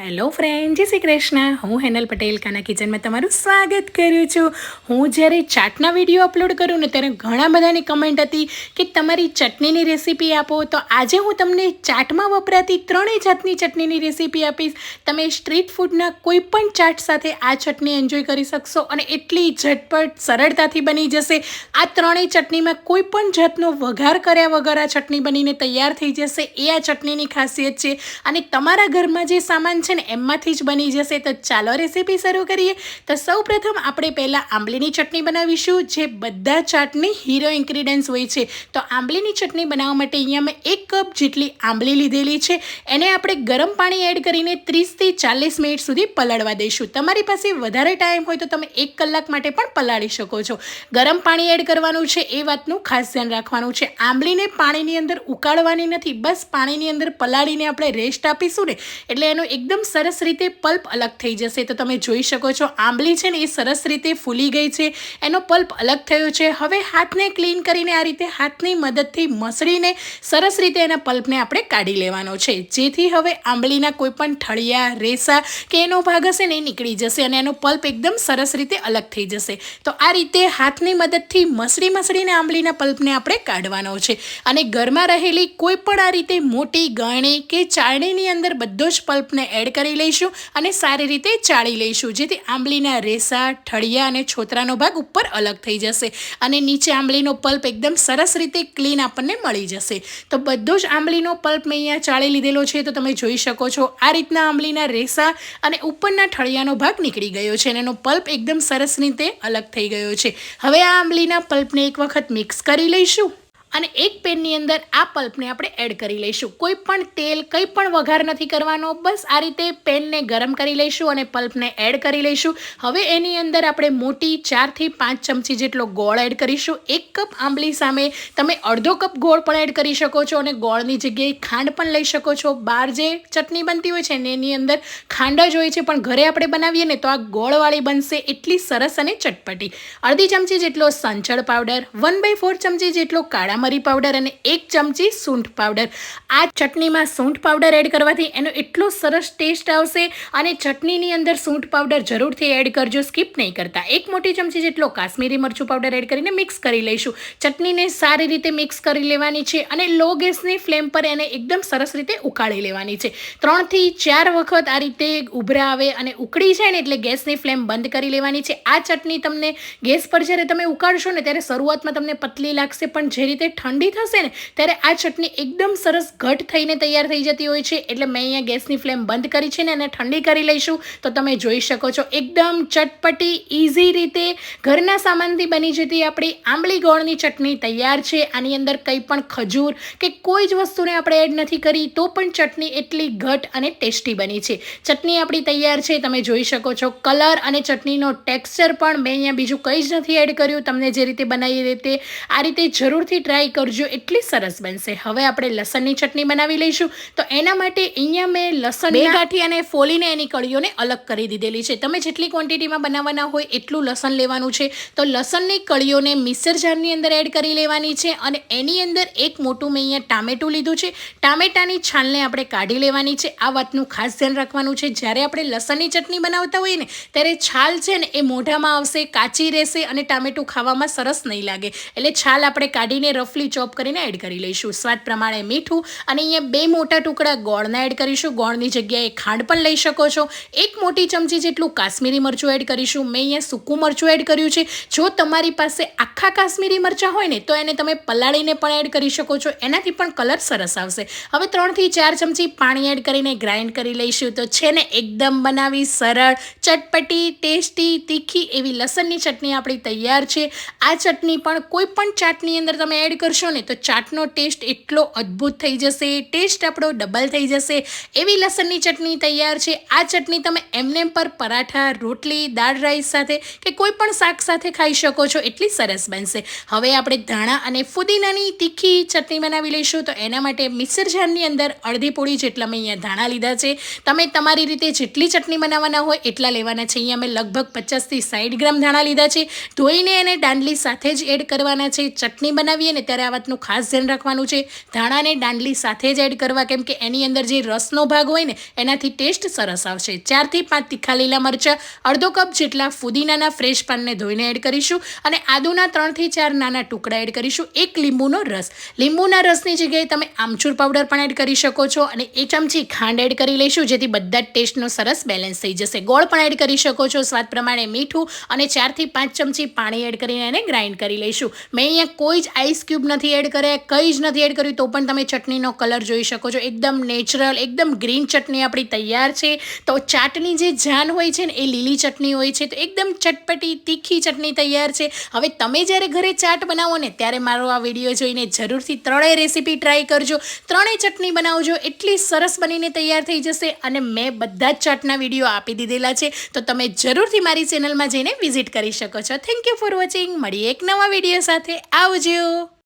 Hello friend જય શ્રી કૃષ્ણ. હું હેનલ પટેલ, કાના કિચનમાં તમારું સ્વાગત કરું છું. હું જ્યારે ચાટના વીડિયો અપલોડ કરું ને ત્યારે ઘણા બધાની કમેન્ટ હતી કે તમારી ચટણીની રેસીપી આપો. તો આજે હું તમને ચાટમાં વપરાતી ત્રણેય જાતની ચટણીની રેસીપી આપીશ. તમે સ્ટ્રીટ ફૂડના કોઈ પણ ચાટ સાથે આ ચટણી એન્જોય કરી શકશો અને એટલી ઝટપટ સરળતાથી બની જશે. આ ત્રણેય ચટણીમાં કોઈ પણ જાતનો વઘાર કર્યા વગર આ ચટણી બનીને તૈયાર થઈ જશે. એ આ ચટણીની ખાસિયત છે. અને તમારા ઘરમાં જે સામાન છે ને એમાંથી જ બની જશે. તો ચાલો રેસીપી શરૂ કરીએ. તો સૌ પ્રથમ આપણે પહેલાં આંબલીની ચટણી બનાવીશું, જે બધા ચાટની હીરો ઇન્ગ્રીડિયન્ટ્સ હોય છે. તો આંબલીની ચટણી બનાવવા માટે અહીંયા મેં એક કપ જેટલી આંબલી લીધેલી છે. એને આપણે ગરમ પાણી એડ કરીને ત્રીસથી ચાલીસ મિનિટ સુધી પલાળવા દઈશું. તમારી પાસે વધારે ટાઈમ હોય તો તમે એક કલાક માટે પણ પલાળી શકો છો. ગરમ પાણી એડ કરવાનું છે, એ વાતનું ખાસ ધ્યાન રાખવાનું છે. આંબલીને પાણીની અંદર ઉકાળવાની નથી, બસ પાણીની અંદર પલાળીને આપણે રેસ્ટ આપીશું ને. એટલે એનો એકદમ સરસ રીતે પલ્પ અલગ થઈ જશે. તો તમે જોઈ શકો છો, આંબલી છે ને એ સરસ રીતે ફૂલી ગઈ છે. એનો પલ્પ અલગ થયો છે. હવે હાથને ક્લીન કરીને આ રીતે હાથની મદદથી મસળીને સરસ રીતે એના પલ્પને આપણે કાઢી લેવાનો છે. જેથી હવે આંબલીના કોઈપણ ઠળિયા, રેસા કે એનો ભાગ હશે ને એ નીકળી જશે અને એનો પલ્પ એકદમ સરસ રીતે અલગ થઈ જશે. તો આ રીતે હાથની મદદથી મસળી મસળીને આંબલીના પલ્પને આપણે કાઢવાનો છે. અને ઘરમાં રહેલી કોઈ પણ આ રીતે મોટી ગરણી કે ચાળણીની અંદર બધો જ પલ્પને એડ કરી લઈશું અને સારી રીતે ચાળી લઈશું, જેથી આંબલીના રેસા, ઠળિયા અને છોતરાનો ભાગ ઉપર અલગ થઈ જશે અને નીચે આંબલીનો પલ્પ એકદમ સરસ રીતે ક્લીન આપણને મળી જશે. તો બધો જ આંબલીનો પલ્પ મેં અહીંયા ચાળી લીધેલો છે, તો તમે જોઈ શકો છો આ રીતના આંબલીના રેસા અને ઉપરના ઠળિયાનો ભાગ નીકળી ગયો છે અને એનો પલ્પ એકદમ સરસ રીતે અલગ થઈ ગયો છે. હવે આ આંબલીના પલ્પને એક વખત મિક્સ કરી લઈશું. અને એક પેનની અંદર આ પલ્પને આપણે એડ કરી લઈશું. કોઈ પણ તેલ, કંઈ પણ વઘાર નથી કરવાનો, બસ આ રીતે પેનને ગરમ કરી લઈશું અને પલ્પને એડ કરી લઈશું. હવે એની અંદર આપણે મોટી ચારથી પાંચ ચમચી જેટલો ગોળ એડ કરીશું. એક કપ આંબલી સામે તમે અડધો કપ ગોળ પણ એડ કરી શકો છો અને ગોળની જગ્યાએ ખાંડ પણ લઈ શકો છો. બહાર જે ચટણી બનતી હોય છે ને એની અંદર ખાંડ જ હોય છે, પણ ઘરે આપણે બનાવીએ ને તો આ ગોળવાળી બનશે એટલી સરસ અને ચટપટી. અડધી ચમચી જેટલો સંચળ પાવડર, વન બાય ફોર ચમચી જેટલો કાળા મરી પાવડર અને એક ચમચી સૂંઠ પાવડર આ ચટણીમાં સૂંઠ પાવડર એડ કરવાથી એનો એટલો સરસ ટેસ્ટ આવશે અને ચટણીની અંદર સૂંઠ પાવડર જરૂરથી એડ કરજો સ્કીપ નહીં કરતા. એક મોટી ચમચી જેટલો કાશ્મીરી મરચું પાવડર એડ કરીને મિક્સ કરી લઈશું. ચટણીને સારી રીતે મિક્સ કરી લેવાની છે અને લો ગેસની ફ્લેમ પર એને એકદમ સરસ રીતે ઉકાળી લેવાની છે. ત્રણથી ચાર વખત આ રીતે ઉભરા આવે અને ઉકળી જાય ને એટલે ગેસની ફ્લેમ બંધ કરી લેવાની છે. આ ચટણી તમને ગેસ પર જ્યારે તમે ઉકાળશો ને ત્યારે શરૂઆતમાં તમને પતલી લાગશે, પણ જે રીતે ઠંડી થશે ને, ત્યારે આ ચટણી એકદમ સરસ ઘટ થઈને તૈયાર થઈ જતી હોય છે. એટલે મેં અહીંયા ગેસની ફ્લેમ બંધ કરી છે ને, એને ઠંડી કરી લઈશું. તો તમે જોઈ શકો છો, એકદમ ચટપટી ઇઝી રીતે ઘરના સામાનથી બની જતી આપણી આંબલી ગોળની ચટણી તૈયાર છે. આની અંદર કંઈ પણ ખજૂર કે કોઈ જ વસ્તુને આપણે એડ નથી કરી, તો પણ ચટણી એટલી ઘટ અને ટેસ્ટી બની છે. ચટણી આપણી તૈયાર છે, તમે જોઈ શકો છો. કલર અને ચટણીનો ટેક્સચર પણ મેં અહીંયા બીજું કંઈ જ નથી એડ કર્યું. તમને જે રીતે બનાવી રીતે આ રીતે જરૂરથી ટ્રાય કરજો, એટલી સરસ બનશે. હવે આપણે લસણની ચટણી બનાવી લઈશું. તો એના માટે અહીંયા મેં લસણ બે ગાંઠી અને ફોલીને એની કળીઓને અલગ કરી દીધેલી છે. તમે જેટલી ક્વોન્ટિટીમાં બનાવવાના હોય એટલું લસણ લેવાનું છે. તો લસણની કળીઓને મિક્સર જારની અંદર એડ કરી લેવાની છે અને એની અંદર એક મોટું મેં અહીંયા ટામેટું લીધું છે. ટામેટાની છાલને આપણે કાઢી લેવાની છે. આ વાતનું ખાસ ધ્યાન રાખવાનું છે. જ્યારે આપણે લસણની ચટણી બનાવતા હોઈએ ને, ત્યારે છાલ છે ને એ મોઢામાં આવશે, કાચી રહેશે અને ટામેટું ખાવામાં સરસ નહીં લાગે. એટલે છાલ આપણે કાઢીને રફલી ચોપ કરીને એડ કરી લઈશું. સ્વાદ પ્રમાણે મીઠું અને અહીંયા બે મોટા ટુકડા ગોળના એડ કરીશું. ગોળની જગ્યાએ ખાંડ પણ લઈ શકો છો. એક મોટી ચમચી જેટલું કાશ્મીરી મરચું એડ કરીશું. મેં અહીંયા સૂકું મરચું એડ કર્યું છે. જો તમારી પાસે આખા કાશ્મીરી મરચાં હોય ને, તો એને તમે પલાળીને પણ એડ કરી શકો છો. એનાથી પણ કલર સરસ આવશે. હવે ત્રણથી ચાર ચમચી પાણી એડ કરીને ગ્રાઇન્ડ કરી લઈશું. તો છે ને, એકદમ બનાવી સરળ, ચટપટી, ટેસ્ટી, તીખી એવી લસણની ચટણી આપણી તૈયાર છે. આ ચટણી પણ કોઈ પણ ચાટની અંદર તમે એડ કરશો ને તો ચાટનો ટેસ્ટ એટલો અદ્ભુત થઈ જશે, ટેસ્ટ આપણો ડબલ થઈ જશે. એવી લસણની ચટણી તૈયાર છે. આ ચટણી તમે એમને પર પરાઠા, રોટલી, દાળ રાઈસ સાથે કે કોઈ પણ શાક સાથે ખાઈ શકો છો. એટલી સરસ બનશે. હવે આપણે ધાણા અને ફુદીનાની તીખી ચટણી બનાવી લઈશું. તો એના માટે મિક્સર જારની અંદર અડધી પોળી જેટલા મેં અહીંયા ધાણા લીધા છે. તમે તમારી રીતે જેટલી ચટણી બનાવવાના હોય એટલા લેવાના છે. અહીંયા મેં લગભગ પચાસથી સાઠ ગ્રામ ધાણા લીધા છે. ધોઈને એને દાંડલી સાથે જ એડ કરવાના છે. ચટણી બનાવીએ ને ત્યારે આ વાતનું ખાસ ધ્યાન રાખવાનું છે. ધાણાને દાંડલી સાથે જ એડ કરવા, કેમ કે એની અંદર જે રસનો ભાગ હોય ને, એનાથી ટેસ્ટ સરસ આવશે. ચારથી પાંચ તીખા લીલા મરચાં, અડધો કપ જેટલા ફુદીનાના ફ્રેશ પાનને ધોઈને એડ કરીશું અને આદુના ત્રણથી ચાર નાના ટુકડા એડ કરીશું. એક લીંબુનો રસ. લીંબુના રસની જગ્યાએ તમે આમચૂર પાવડર પણ એડ કરી શકો છો અને એક ચમચી ખાંડ એડ કરી લઈશું, જેથી બધા જ ટેસ્ટનો સરસ બેલેન્સ થઈ જશે. ગોળ પણ એડ કરી શકો છો, સ્વાદ પ્રમાણે મીઠું અને ચારથી પાંચ ચમચી પાણી એડ કરીને એને ગ્રાઇન્ડ કરી લઈશું. મેં અહીંયા કોઈ જ આઈસ ક્યુબ નથી એડ કર્યા કંઈ જ નથી એડ કર્યું, તો પણ તમે ચટણીનો કલર જોઈ શકો છો. એકદમ નેચરલ એકદમ ગ્રીન ચટણી આપણી તૈયાર છે. તો ચાટની જે જાન હોય છે ને, એ લીલી ચટણી હોય છે. તો એકદમ ચટપટી, તીખી ચટણી તૈયાર છે. હવે તમે જ્યારે ઘરે ચાટ બનાવો ને, ત્યારે મારો આ વીડિયો જોઈને જરૂરથી ત્રણેય રેસીપી ટ્રાય કરજો. ત્રણેય ચટણી બનાવજો, એટલી સરસ બનીને તૈયાર થઈ જશે અને મેં બધા જ ચાટના વીડિયો આપી દીધેલા છે. તો તમે જરૂરથી મારી ચેનલમાં જઈને વિઝિટ કરી શકો છો. થેન્ક યુ ફોર વોચિંગ મળીએ એક નવા વીડિયો સાથે. આવજો!